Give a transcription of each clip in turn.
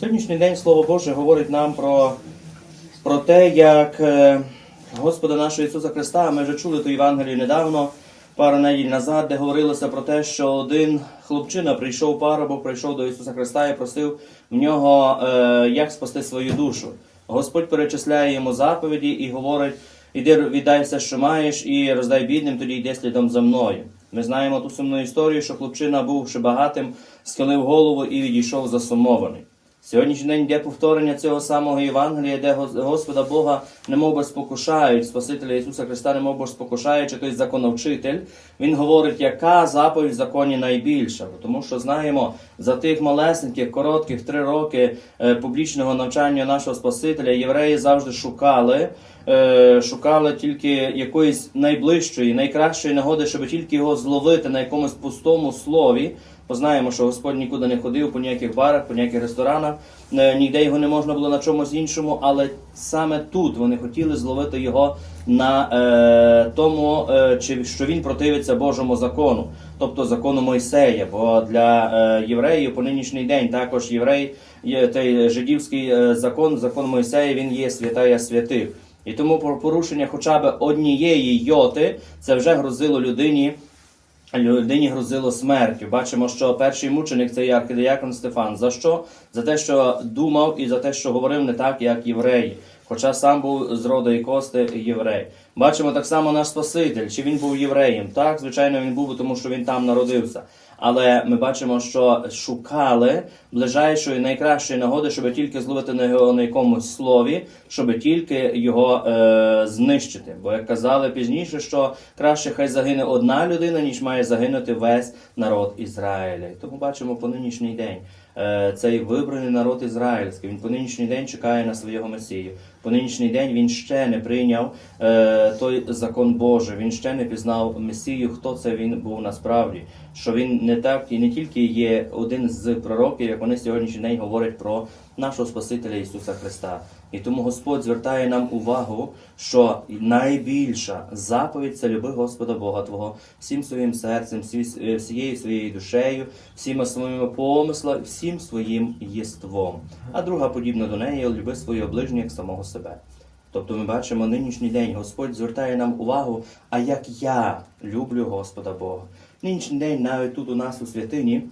Сьогоднішній день Слово Боже говорить нам про, про те, як е, Господа нашого Ісуса Христа, ми вже чули ту Євангелію недавно, пару неділь назад, де говорилося про те, що один хлопчина прийшов парубок, прийшов до Ісуса Христа і просив в нього, е, як спасти свою душу. Господь перечисляє йому заповіді і говорить: іди віддай все, що маєш, і роздай бідним, тоді йди слідом за мною. Ми знаємо ту сумну історію, що хлопчина, бувши багатим, схилив голову і відійшов засумований. Сьогоднішній день йде повторення цього самого Євангелія, де Гос- Господа Бога немов би спокушають, Спасителя Ісуса Христа, немов би спокушаючи той законовчитель. Він говорить, яка заповідь в законі найбільша. Тому що знаємо, за тих малесеньких, коротких три роки е, публічного навчання нашого Спасителя євреї завжди шукали, е, шукали тільки якоїсь найближчої, найкращої нагоди, щоб тільки його зловити на якомусь пустому слові. Бо знаємо, що Господь нікуди не ходив по ніяких барах, по ніяких ресторанах, е, ніде його не можна було на чомусь іншому, але саме тут вони хотіли зловити його на е, тому, е, що він противиться Божому закону, тобто закону Мойсея. Бо для е, євреїв по нинішній день також єврей той жидівський е, закон, закон Мойсея, він є святая святих. І тому порушення хоча б однієї йоти це вже грозило людині людині грозило смертю. Бачимо, що перший мученик це є архідіякон Стефан. За що? За те, що думав і за те, що говорив не так, як євреї. Хоча сам був з роду і кости єврей. Бачимо так само наш Спаситель, чи він був євреєм. Так, звичайно, він був, тому що він там народився. Але ми бачимо, що шукали ближайшої найкращої нагоди, щоб тільки зловити на його на якомусь слові, щоб тільки його е, знищити. Бо як казали пізніше, що краще хай загине одна людина, ніж має загинути весь народ Ізраїля. І тому бачимо по нинішній день. е, Цей вибраний народ ізраїльський, він по нинішній день чекає на свого Месію. По нинішній день він ще не прийняв е, той закон Божий, він ще не пізнав Месію, хто це він був насправді. Що він не так і не тільки є один з пророків, як вони сьогоднішній день говорять про нашого Спасителя Ісуса Христа. І тому Господь звертає нам увагу, що найбільша заповідь це люби Господа Бога Твого всім своїм серцем, е, всією своєю душею, всіма своїми помислами, всім своїм єством. А друга подібна до неї люби свого ближнього як самого себе. Тобто ми бачимо нинішній день, Господь звертає нам увагу, а як я люблю Господа Бога. Нинішній день навіть тут у нас у святині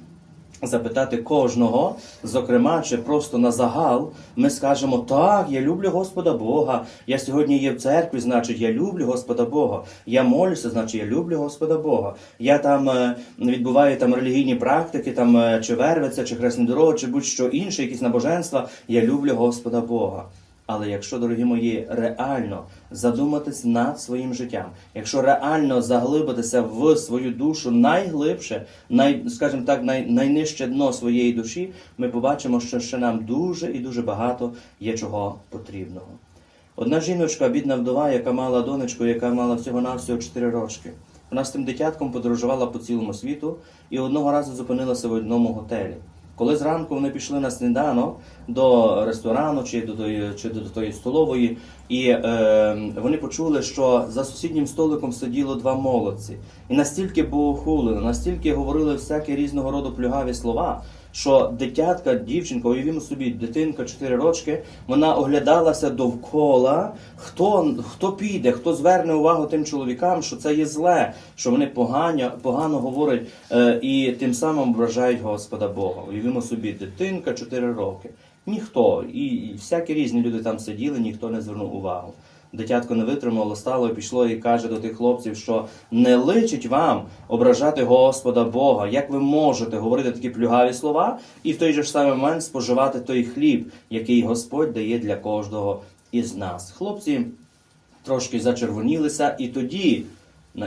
запитати кожного, зокрема, чи просто на загал, ми скажемо, так, я люблю Господа Бога. Я сьогодні є в церкві, значить, я люблю Господа Бога. Я молюся, значить, я люблю Господа Бога. Я там е, відбуваю там релігійні практики, там е, чи вервиця, чи хресні дороги, чи будь-що інше, якісь набоженства. Я люблю Господа Бога. Але якщо, дорогі мої, реально задуматись над своїм життям, якщо реально заглибитися в свою душу найглибше, най, скажімо так, най, найнижче дно своєї душі, ми побачимо, що ще нам дуже і дуже багато є чого потрібного. Одна жіночка, бідна вдова, яка мала донечку, яка мала всього-навсього 4 рочки. Вона з тим дитятком подорожувала по цілому світу і одного разу зупинилася в одному готелі. Коли зранку вони пішли на сніданок до ресторану чи до тої, чи до тої столової, і е, вони почули, що за сусіднім столиком сиділо два молодці, і настільки богохулили, настільки говорили всякі різного роду плюгаві слова, що дитятка, дівчинка, уявімо собі, дитинка 4 рочки, вона оглядалася довкола, хто, хто піде, хто зверне увагу тим чоловікам, що це є зле, що вони погано, погано говорять е, і тим самим вражають Господа Бога. Уявімо собі, дитинка 4 роки. Ніхто, і, і всякі різні люди там сиділи, ніхто не звернув увагу. Дитятко не витримало, стало і пішло і каже до тих хлопців, що не личить вам ображати Господа Бога. Як ви можете говорити такі плюгаві слова і в той же ж самий момент споживати той хліб, який Господь дає для кожного із нас? Хлопці трошки зачервонілися, і тоді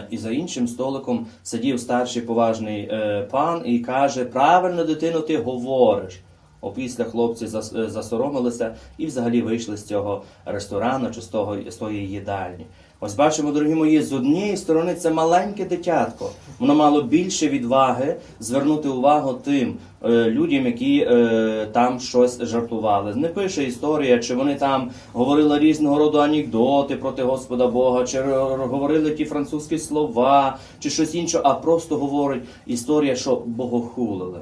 і за іншим столиком сидів старший поважний е, пан і каже: Правильно, дитино, ти говориш. Опісля хлопці е, засоромилися і взагалі вийшли з цього ресторану чи з, того, з тої їдальні. Ось бачимо, дорогі мої, з однієї сторони це маленьке дитятко. Воно мало більше відваги звернути увагу тим е, людям, які е, там щось жартували. Не пише історія, чи вони там говорили різного роду анекдоти проти Господа Бога, чи говорили ті французькі слова, чи щось інше, а просто говорить історія, що богохулили.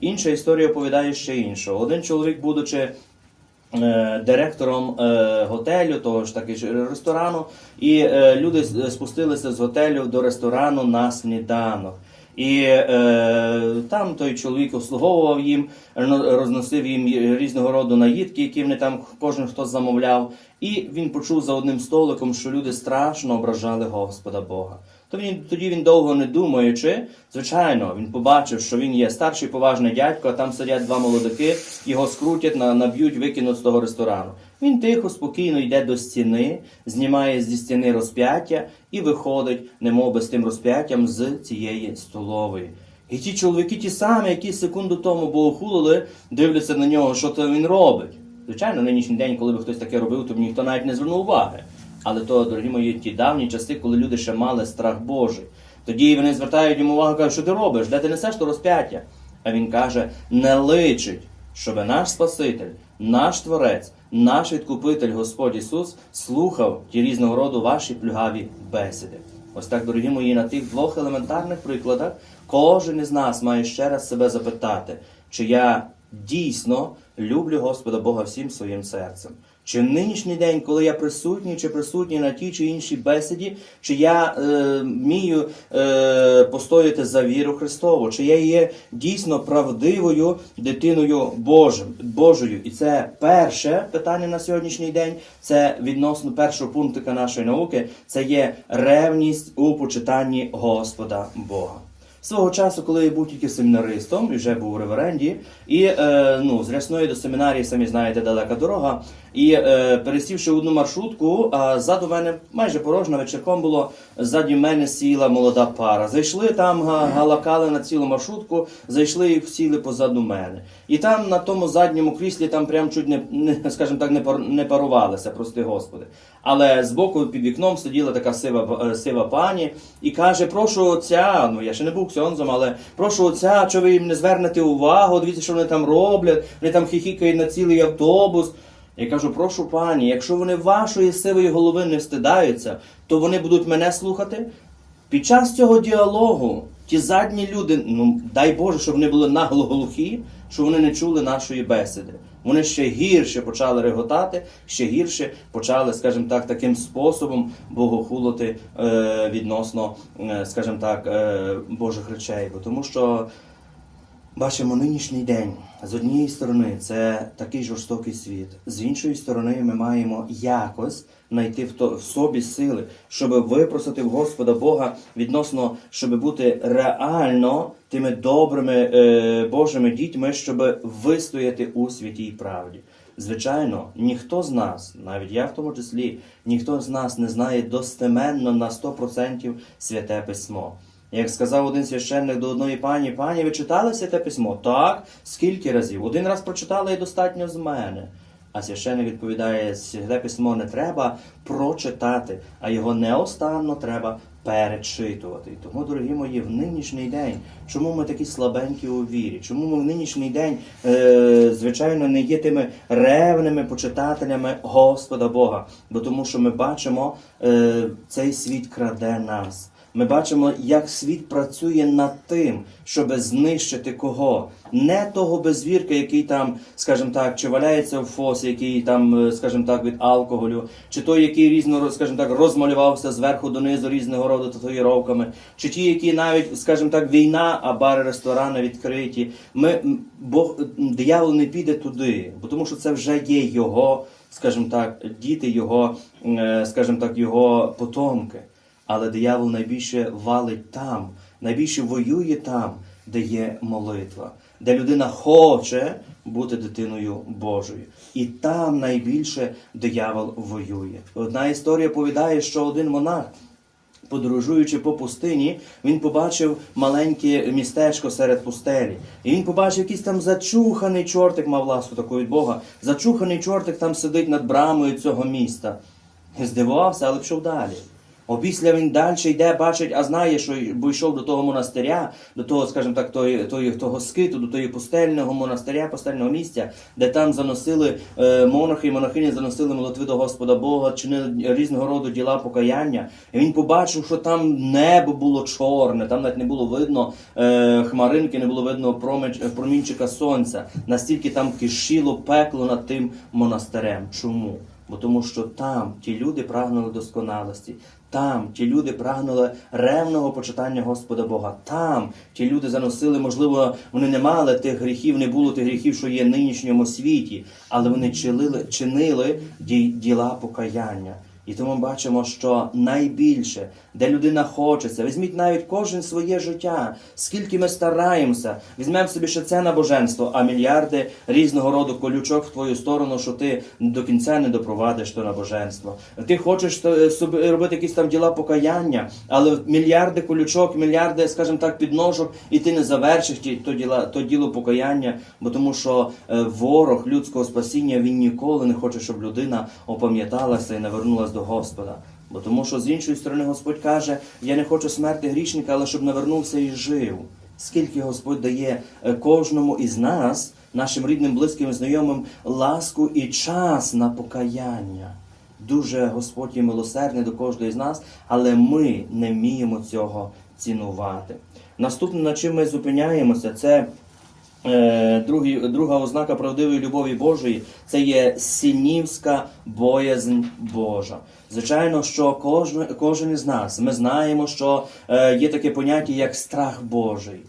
Інша історія оповідає ще іншу. Один чоловік, будучи е, директором е, готелю, того ж таки ж ресторану, і е, люди спустилися з готелю до ресторану на сніданок. І е, там той чоловік обслуговував їм, розносив їм різного роду наїдки, які вони там кожен хто замовляв. І він почув за одним столиком, що люди страшно ображали Господа Бога. То він тоді він довго не думаючи, звичайно, він побачив, що він є старший поважний дядько, а там сидять два молодики, його скрутять, на- наб'ють, викинуть з того ресторану. Він тихо, спокійно йде до стіни, знімає зі стіни розп'яття і виходить, немов з тим розп'яттям з цієї столової. І ті чоловіки, ті самі, які секунду тому богохулили, дивляться на нього, що то він робить. Звичайно, нинішній день, коли би хтось таке робив, то б ніхто навіть не звернув уваги. Але то, дорогі мої, ті давні часи, коли люди ще мали страх Божий. Тоді вони звертають йому увагу, кажуть, що ти робиш, де ти несеш то розп'яття? А він каже: не личить, щоб наш Спаситель, наш Творець, наш відкупитель Господь Ісус слухав ті різного роду ваші плюгаві бесіди. Ось так, дорогі мої, на тих двох елементарних прикладах кожен із нас має ще раз себе запитати, чи я дійсно люблю Господа Бога всім своїм серцем. Чи нинішній день, коли я присутній чи присутній на тій чи іншій бесіді, чи я е, вмію е, постояти за віру Христову, чи я є дійсно правдивою дитиною Божим, Божою? І це перше питання на сьогоднішній день. Це відносно першого пунктика нашої науки. Це є ревність у почитанні Господа Бога. Свого часу, коли я був тільки семінаристом і вже був у реверенді, і е, ну, з рясної до семінарії, самі знаєте, далека дорога. І е, пересівши одну маршрутку, а ззаду мене майже порожна вечірком було. Ззаді мене сіла молода пара. Зайшли там, галакали на цілу маршрутку, зайшли і сіли позаду мене. І там на тому задньому кріслі там прям чуть не, не скажімо так, не, пар, не парувалися, прости Господи. Але збоку під вікном сиділа така сива, е, сива пані і каже: прошу отця, ну я ще не був ксьонзом, але прошу отця, що ви їм не звернете увагу, дивіться, що вони там роблять, вони там хихікають на цілий автобус. Я кажу, прошу пані, якщо вони вашої сивої голови не встидаються, то вони будуть мене слухати. Під час цього діалогу ті задні люди, ну дай Боже, щоб вони були нагло глухі, що вони не чули нашої бесіди. Вони ще гірше почали реготати, ще гірше почали, скажімо так, таким способом богохулити е, відносно, е, скажімо так, е, Божих речей. Тому що Бачимо нинішній день. З однієї сторони це такий жорстокий світ. З іншої сторони, ми маємо якось знайти в, то, в собі сили, щоб випросити в Господа Бога відносно, щоб бути реально тими добрими е, Божими дітьми, щоб вистояти у святій правді. Звичайно, ніхто з нас, навіть я в тому числі, ніхто з нас не знає достеменно на 100% святе письмо. Як сказав один священник до одної пані, пані, ви читали святе письмо? Так, скільки разів? Один раз прочитала і достатньо з мене. А священник відповідає, святе письмо не треба прочитати, а його неостанно треба перечитувати. Тому, дорогі мої, в нинішній день, чому ми такі слабенькі у вірі? Чому ми в нинішній день, е, звичайно, не є тими ревними почитателями Господа Бога? Бо тому, що ми бачимо, е, цей світ краде нас. Ми бачимо, як світ працює над тим, щоб знищити кого. Не того безвірка, який там, скажімо так, чи валяється в фосі, який там, е, скажімо так, від алкоголю, чи той, який різно, скажімо так, розмалювався зверху донизу різного роду татуїровками, чи ті, які навіть, скажімо так, війна, а бари, ресторани відкриті. Ми, Бог, диявол не піде туди, бо тому що це вже є його, скажімо так, діти, його, е, скажімо так, його потомки. Але диявол найбільше валить там, найбільше воює там, де є молитва, де людина хоче бути дитиною Божою. І там найбільше диявол воює. Одна історія повідає, що один монах. Подорожуючи по пустині, він побачив маленьке містечко серед пустелі. І він побачив якийсь там зачуханий чортик, мав ласку таку від Бога. Зачуханий чортик там сидить над брамою цього міста. Здивувався, але пішов далі. Опісля він далі йде, бачить, а знає, що бо йшов до того монастиря, до того, скажімо так, тої, тої, того скиту, до тої пустельного монастиря, пустельного місця, де там заносили е, монахи і монахині заносили молитви до Господа Бога, чинили різного роду діла покаяння. І він побачив, що там небо було чорне, там навіть не було видно е, хмаринки, не було видно промінь, промінчика сонця. Настільки там кишіло пекло над тим монастирем. Чому? Бо тому що там ті люди прагнули досконалості, там ті люди прагнули ревного почитання Господа Бога. Там ті люди заносили, можливо, вони не мали тих гріхів, не було тих гріхів, що є в нинішньому світі, але вони чинили, чинили ді- діла покаяння. І тому бачимо, що найбільше, де людина хочеться, візьміть навіть кожен своє життя, скільки ми стараємося, візьмемо собі ще це набоженство, а мільярди різного роду колючок в твою сторону, що ти до кінця не допровадиш то набоженство. Ти хочеш е, собі робити якісь там діла покаяння, але мільярди колючок, мільярди, скажімо так, підножок, і ти не завершиш ті, то, діла, то діло покаяння, бо тому що е, ворог людського спасіння він ніколи не хоче, щоб людина опам'яталася і навернулася до Господа. Бо тому, що з іншої сторони Господь каже: Я не хочу смерти грішника, але щоб навернувся і жив. Скільки Господь дає е, кожному із нас, нашим рідним, близьким, знайомим, ласку і час на покаяння. Дуже Господь є милосердний до кожного з нас, але ми не вміємо цього цінувати. Наступне, на чим ми зупиняємося, це Е, другий, друга ознака правдивої любові Божої це є синівська боязнь Божа. Звичайно, що кожен, кожен із нас ми знаємо, що е, є таке поняття як страх Божий.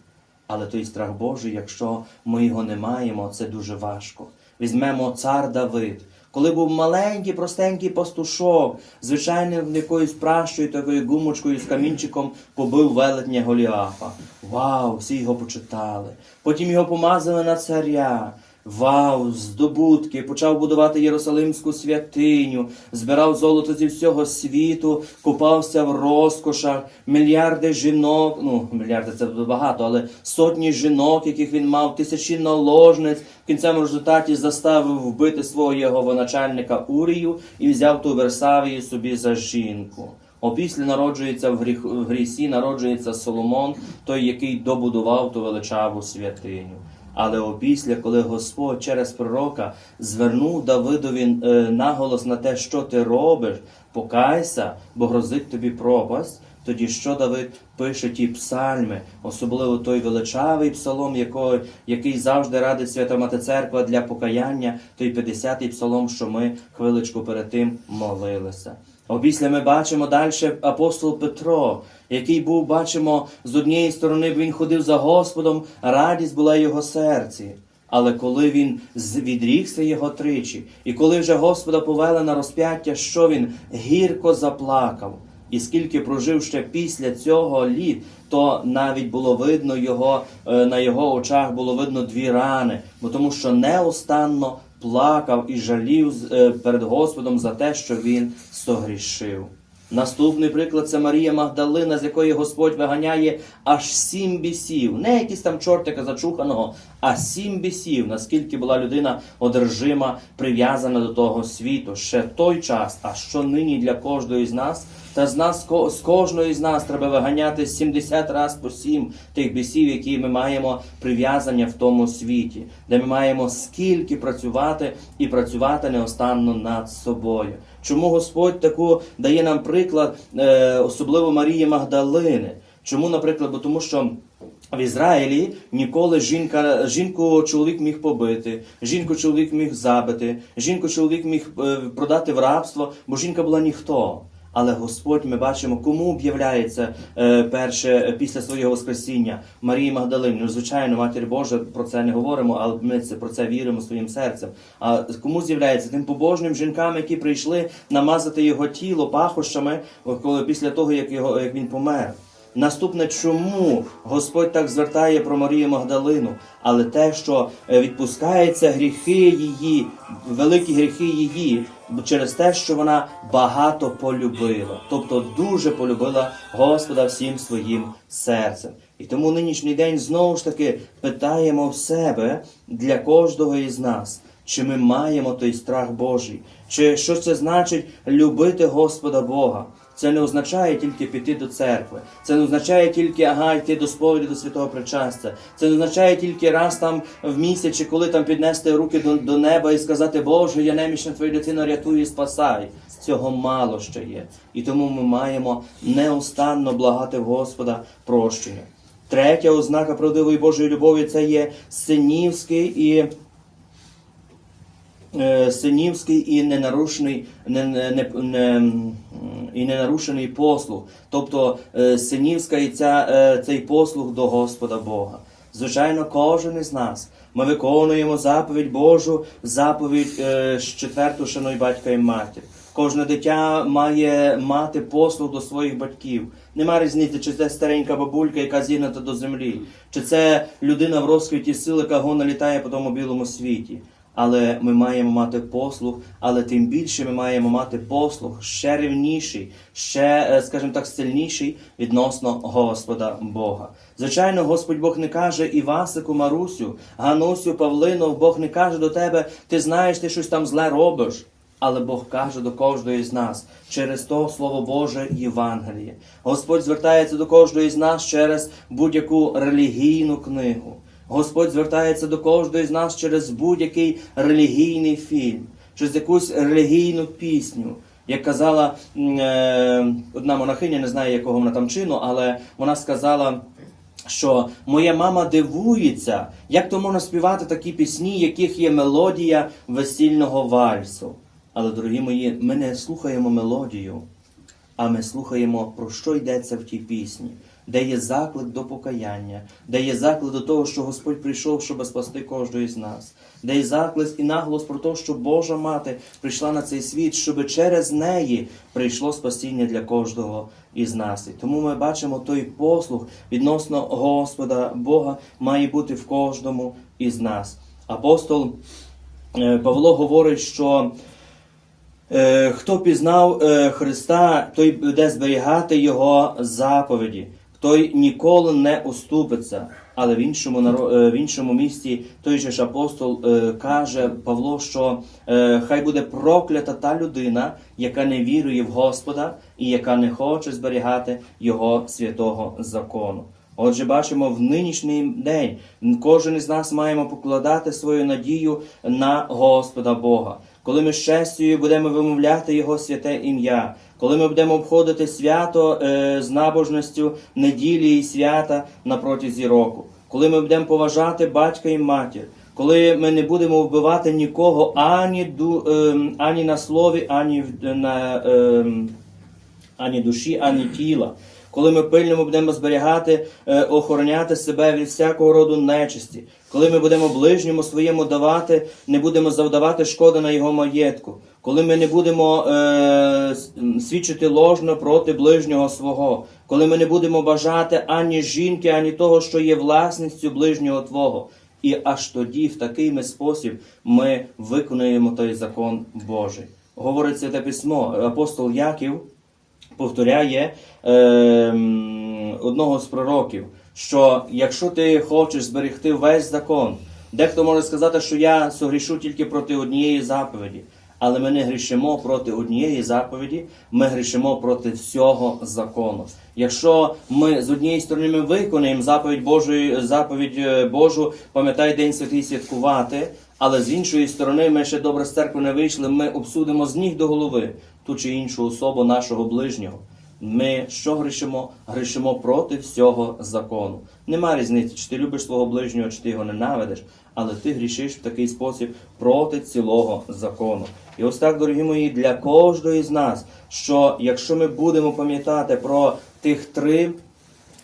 Але той страх Божий, якщо ми його не маємо, це дуже важко. Візьмемо цар Давид. Коли був маленький, простенький пастушок, звичайним якоюсь пращою, такою гумочкою з камінчиком побив велетня Голіафа. Вау, всі його почитали. Потім його помазали на царя. Вау, здобутки, почав будувати Єрусалимську святиню, збирав золото зі всього світу, купався в розкошах, мільярди жінок, ну, мільярди це багато, але сотні жінок, яких він мав, тисячі наложниць, в кінцевому результаті заставив вбити свого його начальника Урію і взяв ту Версавію собі за жінку. Опісля народжується в, гріх, в грісі, народжується Соломон, той, який добудував ту величаву святиню. Але опісля, коли Господь через пророка звернув Давидові е, наголос на те, що ти робиш, покайся, бо грозить тобі пропасть. Тоді що Давид пише ті псальми, особливо той величавий псалом, який, який завжди радить Свята Мати Церква для покаяння, той 50-й псалом, що ми хвиличку перед тим молилися. Опісля ми бачимо далі апостол Петро, який був, бачимо, з однієї сторони він ходив за Господом, радість була в його серці. Але коли він відрікся його тричі, і коли вже Господа повели на розп'яття, що він гірко заплакав. І скільки прожив ще після цього літ, то навіть було видно його е, на його очах було видно дві рани, бо тому що неустанно плакав і жалів е, перед Господом за те, що він согрішив. Наступний приклад це Марія Магдалина, з якої Господь виганяє аж сім бісів, не якісь там чортика зачуханого, а сім бісів, наскільки була людина одержима, прив'язана до того світу. Ще той час, а що нині для кожного з нас, та з нас з кожної з нас треба виганяти 70 раз по сім тих бісів, які ми маємо прив'язання в тому світі, де ми маємо скільки працювати і працювати неостанно над собою. Чому Господь таку дає нам приклад, е, особливо Марії Магдалини? Чому, наприклад, бо тому що в Ізраїлі ніколи жінка, жінку чоловік міг побити, жінку чоловік міг забити, жінку чоловік міг е, продати в рабство, бо жінка була ніхто. Але Господь, ми бачимо, кому об'являється е, перше е, після свого Воскресіння Марії Магдалині. Ну, звичайно, Матір Божа про це не говоримо, але ми це про це віримо своїм серцем. А кому з'являється тим побожним жінкам, які прийшли намазати його тіло пахощами, коли після того як його як він помер. Наступне, чому Господь так звертає про Марію Магдалину, але те, що е, відпускаються гріхи її, великі гріхи її, через те, що вона багато полюбила, тобто дуже полюбила Господа всім своїм серцем. І тому нинішній день знову ж таки питаємо в себе для кожного із нас. Чи ми маємо той страх Божий? Чи що це значить любити Господа Бога? Це не означає тільки піти до церкви. Це не означає тільки ага, йти до сповіді до святого причастя. Це не означає тільки раз там в місяць, коли там піднести руки до, до неба і сказати, Боже, я немічна твою дитину, рятуй і спасай. Цього мало ще є. І тому ми маємо неустанно благати Господа прощення. Третя ознака правдивої Божої любові це є синівський і синівський і ненарушений, не, не, не, і ненарушений послуг. Тобто е, синівська і ця, е, цей послуг до Господа Бога. Звичайно, кожен із нас. Ми виконуємо заповідь Божу, заповідь е, четверту шануй батька і матір. Кожне дитя має мати послуг до своїх батьків. Нема різниці, чи це старенька бабулька, яка зігнута до землі, чи це людина в розквіті сил, яка гона літає по тому білому світі. Але ми маємо мати послуг, але тим більше ми маємо мати послуг ще рівніший, ще, е, скажімо так, сильніший відносно Господа Бога. Звичайно, Господь Бог не каже Івасику, Марусю, Ганусю, Павлину, Бог не каже до тебе, ти знаєш, ти щось там зле робиш. Але Бог каже до кожної з нас через то Слово Боже Євангеліє. Господь звертається до кожної з нас через будь-яку релігійну книгу. Господь звертається до кожної з нас через будь-який релігійний фільм, через якусь релігійну пісню. Як казала е, одна монахиня, не знаю якого вона там чину, але вона сказала, що моя мама дивується, як то можна співати такі пісні, яких є мелодія весільного вальсу. Але, дорогі мої, ми не слухаємо мелодію, а ми слухаємо, про що йдеться в тій пісні, де є заклик до покаяння, де є заклик до того, що Господь прийшов, щоб спасти кожного з нас, де є заклик і наголос про те, що Божа мати прийшла на цей світ, щоб через неї прийшло спасіння для кожного із нас. І тому ми бачимо той послуг відносно Господа Бога має бути в кожному із нас. Апостол е, Павло говорить, що Е, Хто пізнав е, Христа, той буде зберігати Його заповіді, той ніколи не уступиться. Але в іншому, е, в іншому місці той же ж апостол е, каже Павло, що е, хай буде проклята та людина, яка не вірує в Господа і яка не хоче зберігати Його святого закону. Отже, бачимо в нинішній день кожен із нас маємо покладати свою надію на Господа Бога. Коли ми з честю будемо вимовляти Його святе ім'я, коли ми будемо обходити свято е, з набожністю неділі і свята на протязі року, коли ми будемо поважати батька і матір, коли ми не будемо вбивати нікого ані, ду, е, ані на слові, ані на. Е, ані душі, ані тіла. Коли ми пильно будемо зберігати, е, охороняти себе від всякого роду нечисті, коли ми будемо ближньому своєму давати, не будемо завдавати шкоди на його маєтку, коли ми не будемо е, свідчити ложно проти ближнього свого, коли ми не будемо бажати ані жінки, ані того, що є власністю ближнього Твого. І аж тоді, в такий спосіб, ми виконуємо той закон Божий. Говорить Святе письмо, апостол Яків повторяє е, одного з пророків, що якщо ти хочеш зберегти весь закон, дехто може сказати, що я согрішу тільки проти однієї заповіді. Але ми не грішимо проти однієї заповіді, ми грішимо проти всього закону. Якщо ми з однієї сторони ми виконаємо заповідь Божої, заповідь е, Божу, пам'ятай День Святий святкувати, але з іншої сторони ми ще добре з церкви не вийшли, ми обсудимо з ніг до голови ту чи іншу особу нашого ближнього. Ми що грішимо? Грішимо проти всього закону. Нема різниці, чи ти любиш свого ближнього, чи ти його ненавидиш, але ти грішиш в такий спосіб проти цілого закону. І ось так, дорогі мої, для кожної з нас, що якщо ми будемо пам'ятати про тих три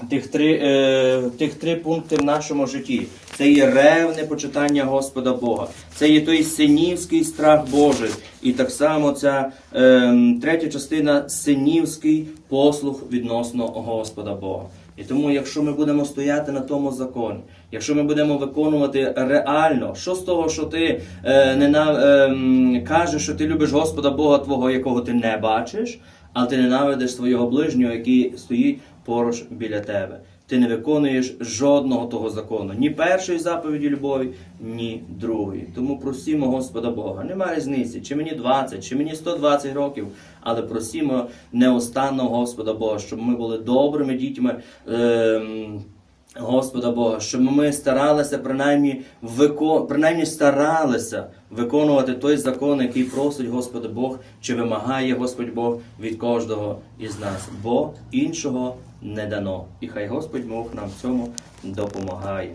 тих три, е, тих три пункти в нашому житті. Це є ревне почитання Господа Бога, це є той синівський страх Божий, і так само ця е, третя частина синівський послух відносно Господа Бога. І тому, якщо ми будемо стояти на тому законі, якщо ми будемо виконувати реально, що з того, що ти е, не на, е, кажеш, що ти любиш Господа Бога Твого, якого ти не бачиш, але ти ненавидиш свого ближнього, який стоїть поруч біля тебе. Ти не виконуєш жодного того закону, ні першої заповіді любові, ні другої. Тому просімо Господа Бога. Нема різниці, чи мені 20, чи мені 120 років, але просімо неостанного Господа Бога, щоб ми були добрими дітьми. ем, Господа Бога, щоб ми старалися принаймні, вико... принаймні старалися виконувати той закон, який просить Господь Бог, чи вимагає Господь Бог від кожного із нас, бо іншого не дано. І хай Господь Бог нам в цьому допомагає.